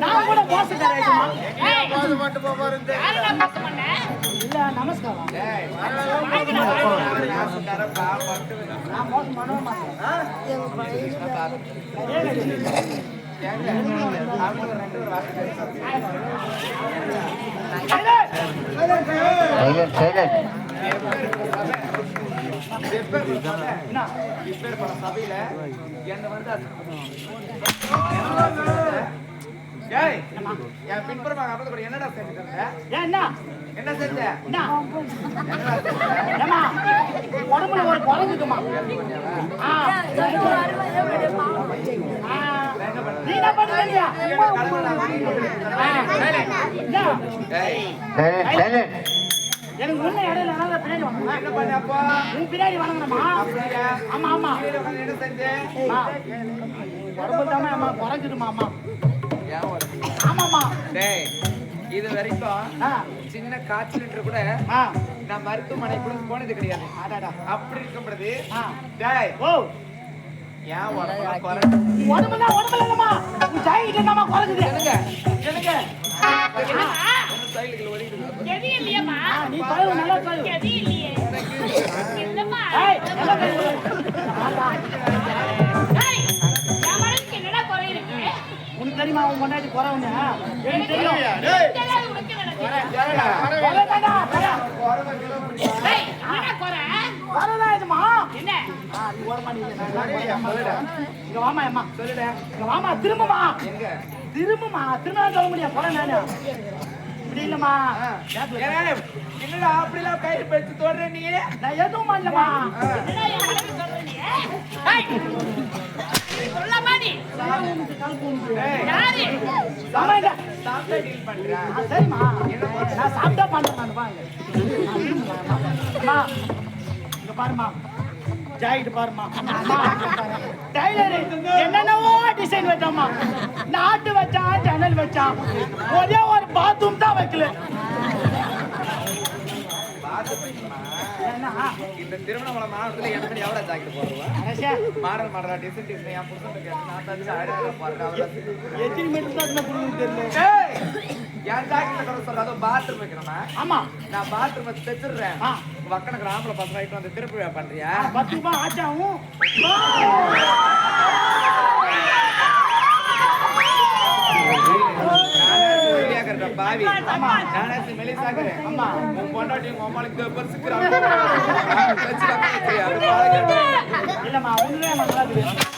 நான் கூட மோசம் பண்ணவே மாட்டேன் சைலண்ட் சைலண்ட் என்ன? சபையில என்ன வந்து ஏய், என் பின்புறமாக அமர்ந்து கொண்டு என்னடா? ஏன் என்ன? என்ன செஞ்ச என்ன? செஞ்ச? உடம்புல ஒரு குறைஞ்சுக்குமா எனக்கு முன்ன இடையில நல்லா பின்னாடி வாங்க பின்னாடி வாங்கணுமா? ஆமா ஆமா. செஞ்ச? உடம்பு தானே அம்மா குறைஞ்சிடுமா அம்மா ஏன் டேய், இது வரைக்கும் சின்ன காய்ச்சல் என்று கூட நான் மருத்துவமனை கூட போனது கிடையாது. அப்படி இருக்கும் பொழுது டேய், ஓ. ஏன் உடம்புலாம் குறைஞ்சு? உடம்பு தான் உடம்புல இல்லம்மா உன் குறைஞ்சுது? எனக்கு வாமா அம்மா சொல்லுடா. இங்க வாமா திரும்பமா? திரும்பமா. திரும்ப சொல்ல குறை நானு. இல்லம்மா. ஏய், என்னடா அப்படிலாம் கயிறு பிடிச்சு தோடுற நீ? நான் எதுவும் பண்ணலமா சரிம்மா நான் சாப்பிட்டா பண்றேன் நான் வாங்க அம்மா இங்க பாருமா ஜாயிட்டு பாருமா அம்மா, என்னென்னவோ டிசைன் வச்சாம்மா நாட்டு வச்சான் ஜன்னல் வச்சான் ஒரே ஒரு பாத்ரூம் தான் வைக்கல. இந்த திருவண்ணாமலை மாவட்டத்துல எனக்கு எவ்வளோ ஜாக்கெட் போடுவா அரசே, மாடல் மாடலா டிசைன் டிசைன் என் புருஷன் எத்தனை மீட்டர் தான் புரியுது தெரியல ஏய் என் ஜாக்கெட்ல கூட சொல்ற அதுவும் பாத்ரூம் வைக்கிறேன் ஆமா. நான் பாத்ரூம் வச்சு தைச்சிடுறேன். வக்கனுக்கு ஆம்பளை பசங்க ஆயிட்டு வந்து திருப்பி பண்றியா? பத்து ரூபாய் ஆச்சாவும் நானாச்சு ஒல்லியாக்குறேன்டா, பாவி நானாச்சு மெலிசாக்குறேன் ஆமா. உன் பொண்டாட்டி உங்க அம்மாளுக்கு வச்சியா இல்லம்மா இருக்குது